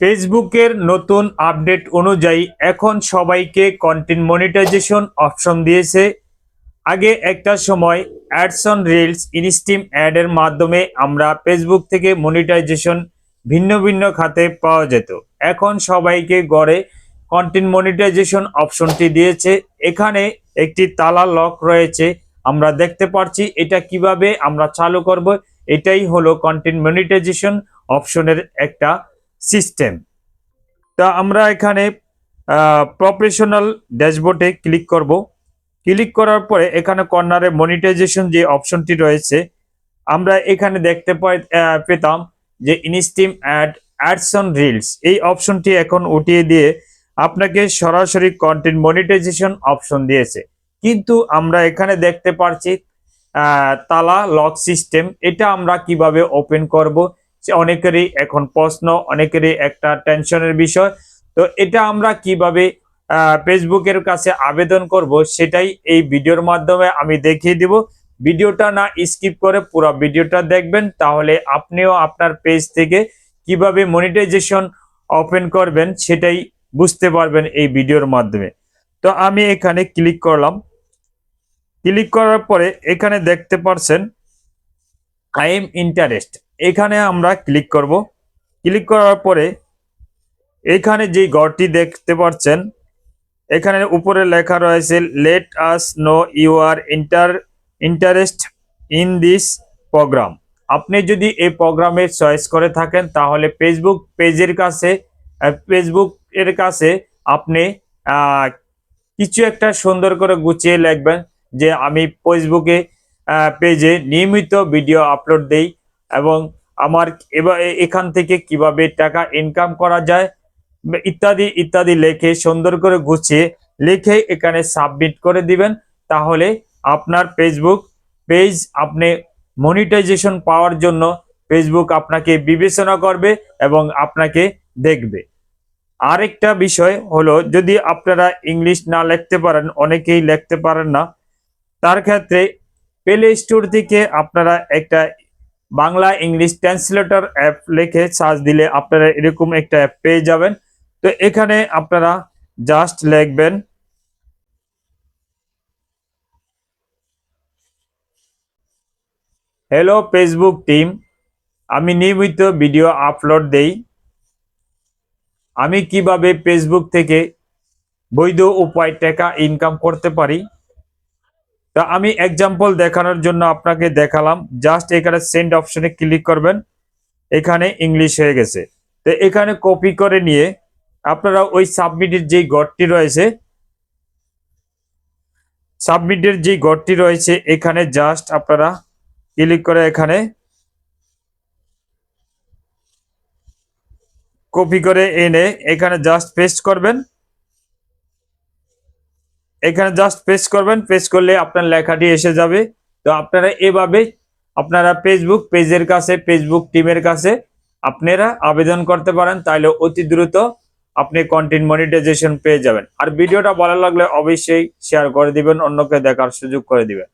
ফেসবুকের নতুন আপডেট অনুযায়ী এখন সবাইকে কন্টেন্ট মনিটাইজেশন অপশন দিয়েছে। আগে একটা সময় ads on reels instream ad এর মাধ্যমে আমরা ফেসবুক থেকে মনিটাইজেশন ভিন্ন ভিন্ন খাতে পাওয়া যেত। এখন সবাইকে গড়ে কন্টেন্ট মনিটাইজেশন অপশনটি দিয়েছে। এখানে একটি তালা লক রয়েছে। আমরা দেখতে পাচ্ছি এটা কীভাবে আমরা চালু করব। এটাই হলো কন্টেন্ট মনিটাইজেশন অপশনের একটা সিস্টেম। তা আমরা এখানে প্রফেশনাল ড্যাশবোর্ডে ক্লিক করব। ক্লিক করার পরে এখানে কর্নারে মনিটাইজেশন যে অপশনটি রয়েছে, আমরা এখানে দেখতে পাই পেতাম যে instream ad ads on reels. এই অপশনটি এখন উঠিয়ে দিয়ে আপনাকে সরাসরি কন্টেন্ট মনিটাইজেশন অপশন দিয়েছে। কিন্তু আমরা এখানে দেখতে পারছি তালা লক সিস্টেম। এটা আমরা কীভাবে ওপেন করব? অনেকেরই এখন প্রশ্ন, অনেকেরই একটা টেনশনের বিষয়। তো এটা আমরা কীভাবে ফেসবুকের কাছে আবেদন করব সেটাই এই ভিডিওর মাধ্যমে আমি দেখিয়ে দিব। ভিডিওটা না স্কিপ করে পুরো ভিডিওটা দেখবেন, তাহলে আপনিও আপনার পেজ থেকে কীভাবে মনিটাইজেশন ওপেন করবেন সেটাই বুঝতে পারবেন এই ভিডিওর মাধ্যমে। তো আমি এখানে ক্লিক করলাম। ক্লিক করার পরে এখানে দেখতে পারছেন আই এম ইন্টারেস্ট এখানে আমরা ক্লিক করব। ক্লিক করার পরে এখানে যে ঘরটি দেখতে পাচ্ছেন, এখানে উপরে লেখা রয়েছে let us know you are inter interest in this program আপনি যদি এই প্রোগ্রামে চয়েস করে থাকেন, তাহলে ফেসবুক পেজের কাছে ফেসবুক এর কাছে আপনি কিছু একটা সুন্দর করে গুছিয়ে লিখবেন যে, আমি ফেসবুকে পেজে নিয়মিত ভিডিও আপলোড দেই। এবং আমার এবার এখান থেকে কীভাবে টাকা ইনকাম করা যায়, ইত্যাদি ইত্যাদি লেখে সুন্দর করে গুছিয়ে লিখে এখানে সাবমিট করে দিবেন। তাহলে আপনার ফেসবুক পেজ আপনি মনিটাইজেশন পাওয়ার জন্য ফেসবুক আপনাকে বিবেচনা করবে এবং আপনাকে দেখবে। আরেকটা বিষয় হলো, যদি আপনারা ইংলিশ না লিখতে পারেন, অনেকেই লিখতে পারেন না, তার ক্ষেত্রে প্লে স্টোর থেকে আপনারা একটা বাংলা ইংলিশ ট্রান্সলেটর অ্যাপ লিখে সার্চ দিলে আপনারা এরকম একটা অ্যাপ পেয়ে যাবেন। তো এখানে আপনারা জাস্ট লিখবেন হ্যালো ফেসবুক টিম আমি নিয়মিত ভিডিও আপলোড দেই। আমি কীভাবে ফেসবুক থেকে বৈধ উপায় টাকা ইনকাম করতে পারি? তা আমি এক্সাম্পল দেখানোর জন্য আপনাকে দেখালাম। জাস্ট এখানে সেন্ড অপশনে ক্লিক করবেন। এখানে ইংলিশ হয়ে গেছে। তো এখানে কপি করে নিয়ে আপনারা ওই সাবমিটের যে ঘরটি রয়েছে সাবমিটের যে ঘরটি রয়েছে, এখানে জাস্ট আপনারা ক্লিক করে এখানে কপি করে এনে এখানে জাস্ট পেস্ট করবেন। এখানে জাস্ট পেস্ট করবেন পেস্ট করলে আপনার লেখাটি এসে যাবে। তো আপনারা এভাবে আপনারা ফেসবুক পেজের কাছে ফেসবুক টিমের কাছে আপনারা আবেদন করতে পারেন, তাহলে অতি দ্রুত আপনি কন্টেন্ট মনিটাইজেশন পেয়ে যাবেন। আর ভিডিওটা ভালো লাগলে অবশ্যই শেয়ার করে দিবেন, অন্যকে দেখার সুযোগ করে দিবেন।